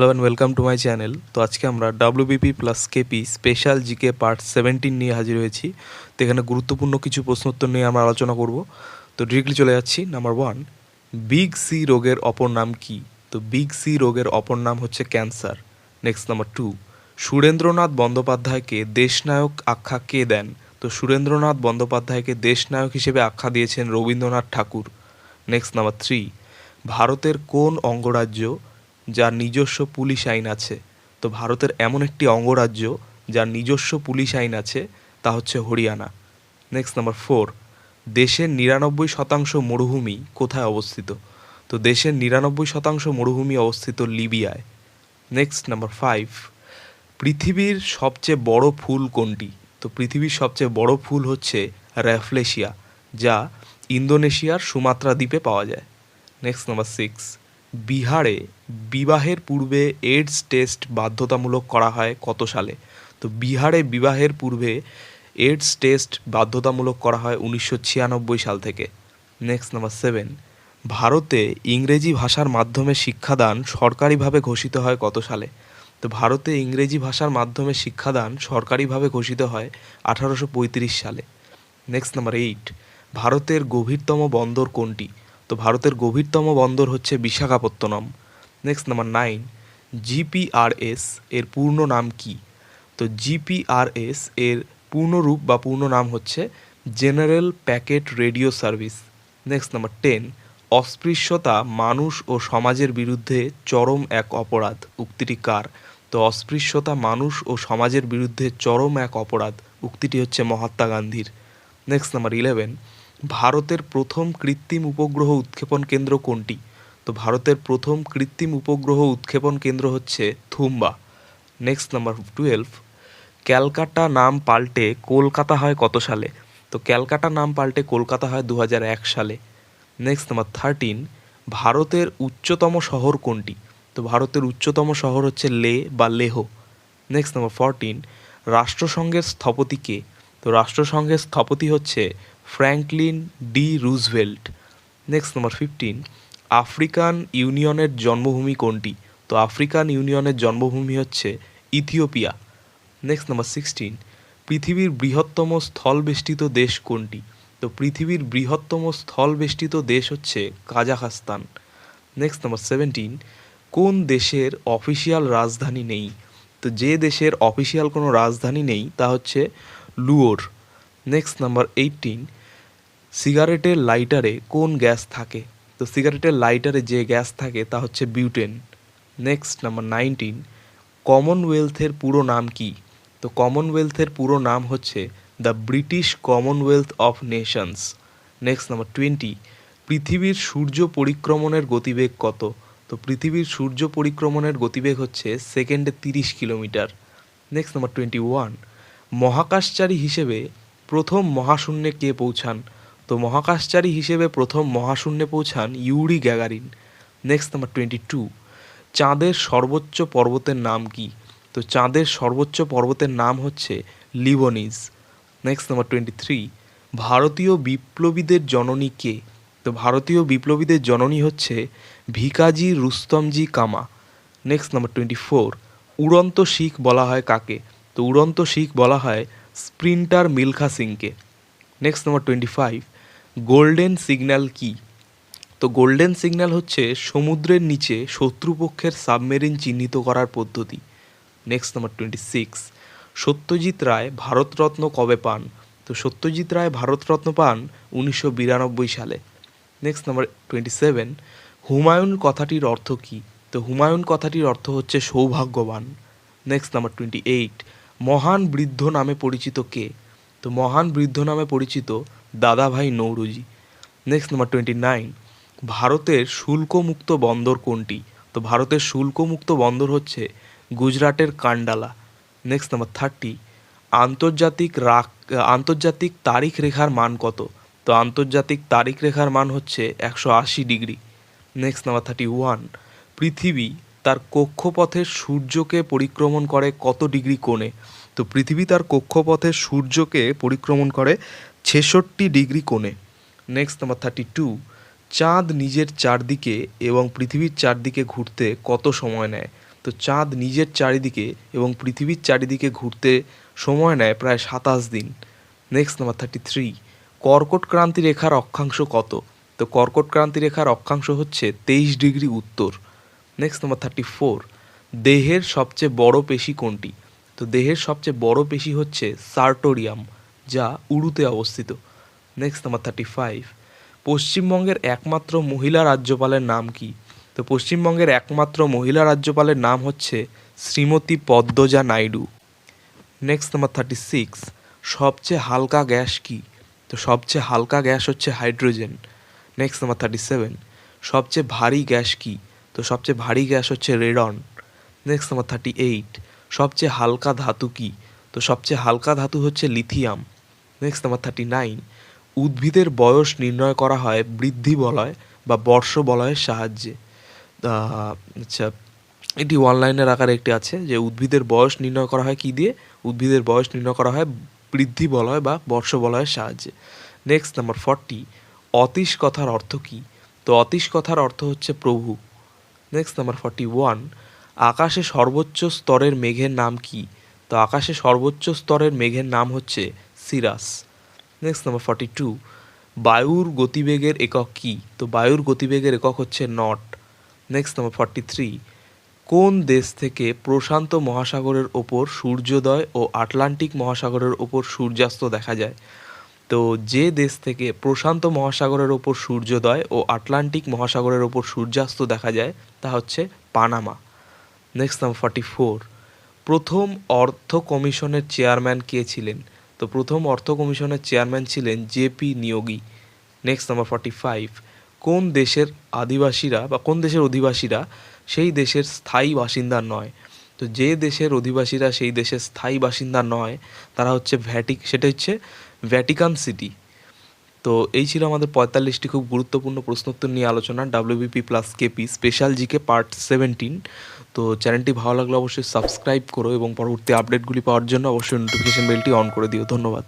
Hello and welcome to my channel তো আজকে আমরা WBP plus KP special GK part seventeen নিয়ে হাজির হয়েছি। তো এখানে গুরুত্বপূর্ণ কিছু প্রশ্নোত্তর নিয়ে আমরা আলোচনা করব। তো ডিরেক্টলি চলে যাচ্ছি। নাম্বার ওয়ান বিগ সি রোগের অপর নাম কি? তো বিগ সি রোগের অপর নাম হচ্ছে cancer next number two Surendranath বন্দ্যোপাধ্যায়কে দেশনায়ক আখ্যা কে দেন? তো সুরেন্দ্রনাথ বন্দ্যোপাধ্যায়কে দেশনায়ক হিসেবে আখ্যা দিয়েছেন Rabindranath Thakur. Next number three ভারতের কোন অঙ্গরাজ্য যার নিজস্ব পুলিশ আইন আছে। তো ভারতের এমন একটি অঙ্গরাজ্য যার নিজস্ব পুলিশ আইন আছে, তা হচ্ছে হরিয়ানা। নেক্সট নাম্বার ফোর দেশের নিরানব্বই শতাংশ মরুভূমি কোথায় অবস্থিত? তো দেশের নিরানব্বই শতাংশ মরুভূমি অবস্থিত লিবিয়ায়। নেক্সট নাম্বার ফাইভ পৃথিবীর সবচেয়ে বড় ফুল কোনটি? তো পৃথিবীর সবচেয়ে বড় ফুল হচ্ছে র্যাফলেশিয়া, যা ইন্দোনেশিয়ার সুমাত্রা দ্বীপে পাওয়া যায়। নেক্সট নাম্বার সিক্স বিহারে বিবাহের পূর্বে এইডস টেস্ট বাধ্যতামূলক করা হয় কত সালে? তো বিহারে বিবাহের পূর্বে এইডস টেস্ট বাধ্যতামূলক করা হয় উনিশশো ছিয়ানব্বই সাল থেকে। নেক্সট নাম্বার সেভেন ভারতে ইংরেজি ভাষার মাধ্যমে শিক্ষাদান সরকারিভাবে ঘোষিত হয় কত সালে? তো ভারতে ইংরেজি ভাষার মাধ্যমে শিক্ষাদান সরকারিভাবে ঘোষিত হয় আঠারোশো পঁয়ত্রিশ সালে। নেক্সট নাম্বার এইট ভারতের গভীরতম বন্দর কোনটি? তো ভারতের গভীরতম বন্দর হচ্ছে Visakhapatnam. Next number nine GPRS এর পূর্ণ নাম কি? তো জিপিআরএস এর পূর্ণরূপ বা পূর্ণ নাম হচ্ছে general packet radio service next number ten অস্পৃশ্যতা মানুষ ও সমাজের বিরুদ্ধে চরম এক অপরাধ। উক্তিটি কার? তো অস্পৃশ্যতা মানুষ ও সমাজের বিরুদ্ধে চরম এক অপরাধ। উক্তিটি হচ্ছে মহাত্মা গান্ধীর। নেক্সট নাম্বার ইলেভেন ভারতের প্রথম কৃত্রিম উপগ্রহ উৎক্ষেপণ কেন্দ্র কোনটি? তো ভারতের প্রথম কৃত্রিম উপগ্রহ উৎক্ষেপণ কেন্দ্র হচ্ছে Thumba. Next number twelve Calcutta নাম পাল্টে কলকাতা হয় কত সালে? তো ক্যালকাটা নাম পাল্টে কলকাতা হয় দু সালে। নেক্সট নাম্বার থার্টিন ভারতের উচ্চতম শহর কোনটি? তো ভারতের উচ্চতম শহর হচ্ছে লে বা লেহ। নেক্সট নাম্বার ফরটিন রাষ্ট্রসংঘের স্থপতি কে? তো রাষ্ট্রসংঘের স্থপতি হচ্ছে Franklin D Roosevelt. Next number fifteen African ইউনিয়নের জন্মভূমি কোনটি? তো আফ্রিকান ইউনিয়নের জন্মভূমি হচ্ছে ইথিওপিয়া। নেক্সট নাম্বার সিক্সটিন পৃথিবীর বৃহত্তম স্থলবেষ্টিত দেশ কোনটি? তো পৃথিবীর বৃহত্তম স্থলবেষ্টিত দেশ হচ্ছে কাজাখাস্তান। নেক্সট নাম্বার সেভেন্টিন কোন দেশের অফিসিয়াল রাজধানী নেই? তো যে দেশের অফিসিয়াল কোনো রাজধানী নেই, তা হচ্ছে লুয়োর নেক্সট নাম্বার এইটিন সিগারেটের লাইটারে কোন গ্যাস থাকে? তো সিগারেটের লাইটারে যে গ্যাস থাকে, তা হচ্ছে বিউটেন। নেক্সট নাম্বার নাইনটিন কমনওয়েলথের পুরো নাম কি? তো কমনওয়েলথের পুরো নাম হচ্ছে the British Commonwealth of Nations next number twenty পৃথিবীর সূর্য পরিক্রমণের গতিবেগ কত? তো পৃথিবীর সূর্য পরিক্রমণের গতিবেগ হচ্ছে সেকেন্ডে তিরিশ kilometre. Next number twenty one মহাকাশচারী হিসেবে প্রথম মহাশূন্যে কে পৌঁছান? তো মহাকাশচারী হিসেবে প্রথম মহাশূন্যে পৌঁছান Yuri Gagarin. Next number twenty two চাঁদের সর্বোচ্চ পর্বতের নাম কি? তো চাঁদের সর্বোচ্চ পর্বতের নাম হচ্ছে Leibniz. Next number twenty three ভারতীয় বিপ্লবীদের জননী কে? তো ভারতীয় বিপ্লবীদের জননী হচ্ছে ভিকাজি রুস্তমজি কামা। নেক্সট নাম্বার টোয়েন্টি ফোর উড়ন্ত শিখ বলা হয় কাকে? তো উড়ন্ত শিখ বলা হয় স্প্রিন্টার মিলখা সিংকে। Next number twenty five golden signal কি? তো গোল্ডেন সিগন্যাল হচ্ছে সমুদ্রের নিচে শত্রুপক্ষের সাবমেরিন চিহ্নিত করার পদ্ধতি। Next number twenty six Satyajit Ray Bharat Ratna কবে পান? তো সত্যজিৎ রায় ভারতরত্ন পান উনিশশো বিরানব্বই সালে। Next number twenty seven Humayun কথাটির অর্থ কী? তো হুমায়ুন কথাটির অর্থ হচ্ছে সৌভাগ্যবান। নেক্সট নাম্বার টোয়েন্টি এইট মহান বৃদ্ধ নামে পরিচিত কে? তো মহান বৃদ্ধ নামে পরিচিত Dadabhai Naoroji. Next number twenty nine ভারতের শুল্কমুক্ত বন্দর কোনটি? তো ভারতের শুল্কমুক্ত বন্দর হচ্ছে গুজরাটের কান্ডালা। নেক্সট নাম্বার থার্টি আন্তর্জাতিক রাখ আন্তর্জাতিক তারিখ রেখার মান কত? তো আন্তর্জাতিক তারিখ রেখার মান হচ্ছে একশো আশি degree. Next number thirty one পৃথিবী তার কক্ষপথে সূর্যকে পরিক্রমণ করে কত ডিগ্রি কোণে? তো পৃথিবী তার কক্ষপথে সূর্যকে পরিক্রমণ করে ছেষট্টি ডিগ্রি কোণে। নেক্সট নাম্বার থার্টি টু চাঁদ নিজের চারদিকে এবং পৃথিবীর চারদিকে ঘুরতে কত সময় নেয়? তো চাঁদ নিজের চারিদিকে এবং পৃথিবীর চারিদিকে ঘুরতে সময় নেয় প্রায় সাতাশ দিন। নেক্সট নাম্বার থার্টি থ্রি কর্কট ক্রান্তি রেখার অক্ষাংশ কত? তো কর্কট ক্রান্তি রেখার অক্ষাংশ হচ্ছে তেইশ ডিগ্রি উত্তর। নেক্সট নাম্বার থার্টি ফোর দেহের সবচেয়ে বড় পেশি কোনটি? তো দেহের সবচেয়ে বড় পেশি হচ্ছে সার্টোরিয়াম। যা উরুতে অবস্থিত। নেক্সট নাম্বার থার্টি ফাইভ পশ্চিমবঙ্গের একমাত্র মহিলা রাজ্যপালের নাম কি? তো পশ্চিমবঙ্গের একমাত্র মহিলা রাজ্যপালের নাম হচ্ছে Shrimati Padmaja Naidu. Next number thirty six সবচেয়ে হালকা গ্যাস কি? তো সবচেয়ে হালকা গ্যাস হচ্ছে hydrogen. Next number thirty seven সবচেয়ে ভারী গ্যাস কি? তো সবচেয়ে ভারী গ্যাস হচ্ছে radon. Next number thirty eight সবচেয়ে হালকা ধাতু কি? তো সবচেয়ে হালকা ধাতু হচ্ছে lithium. Next number thirty nine উদ্ভিদের বয়স নির্ণয় করা হয় বৃদ্ধি বলয় বা বর্ষ বলয়ের সাহায্যে। আচ্ছা এটি অনলাইনের আকারে একটি আছে, যে উদ্ভিদের বয়স নির্ণয় করা হয় কি দিয়ে? উদ্ভিদের বয়স নির্ণয় করা হয় বৃদ্ধি বলয় বা বর্ষ বলয়ের সাহায্যে। নেক্সট নাম্বার ফর্টি অতীশ কথার অর্থ কী? তো অতীশ কথার অর্থ হচ্ছে প্রভু। নেক্সট নাম্বার ফর্টি ওয়ান আকাশে সর্বোচ্চ স্তরের মেঘের নাম কি? তো আকাশে সর্বোচ্চ স্তরের মেঘের নাম হচ্ছে cirrus. Next number forty two বায়ুর গতিবেগের একক কি? তো বায়ুর গতিবেগের একক হচ্ছে knot. Next number forty three কোন দেশ থেকে প্রশান্ত মহাসাগরের ওপর সূর্যোদয় ও আটলান্টিক মহাসাগরের ওপর সূর্যাস্ত দেখা যায়? তো যে দেশ থেকে প্রশান্ত মহাসাগরের ওপর সূর্যোদয় ও আটলান্টিক মহাসাগরের ওপর সূর্যাস্ত দেখা যায়, তা হচ্ছে Panama. Next number forty four প্রথম অর্থ কমিশনের চেয়ারম্যান কে ছিলেন? তো প্রথম অর্থ কমিশনের চেয়ারম্যান ছিলেন JP Neogy. Next number forty five কোন দেশের আদিবাসীরা বা কোন দেশের অধিবাসীরা সেই দেশের স্থায়ী বাসিন্দা নয়? তো যে দেশের অধিবাসীরা সেই দেশের স্থায়ী বাসিন্দা নয়, তারা হচ্ছে ভ্যাটিক সেটা হচ্ছে ভ্যাটিকান সিটি তো এই ছিল আমাদের পঁয়তাল্লিশটি খুব গুরুত্বপূর্ণ প্রশ্নোত্তর নিয়ে আলোচনা WBP plus KP special GK part seventeen তো চ্যানেলটি ভালো লাগলে অবশ্যই সাবস্ক্রাইব করো এবং পরবর্তী আপডেটগুলি পাওয়ার জন্য অবশ্যই নোটিফিকেশন বেলটি অন করে দিও। ধন্যবাদ।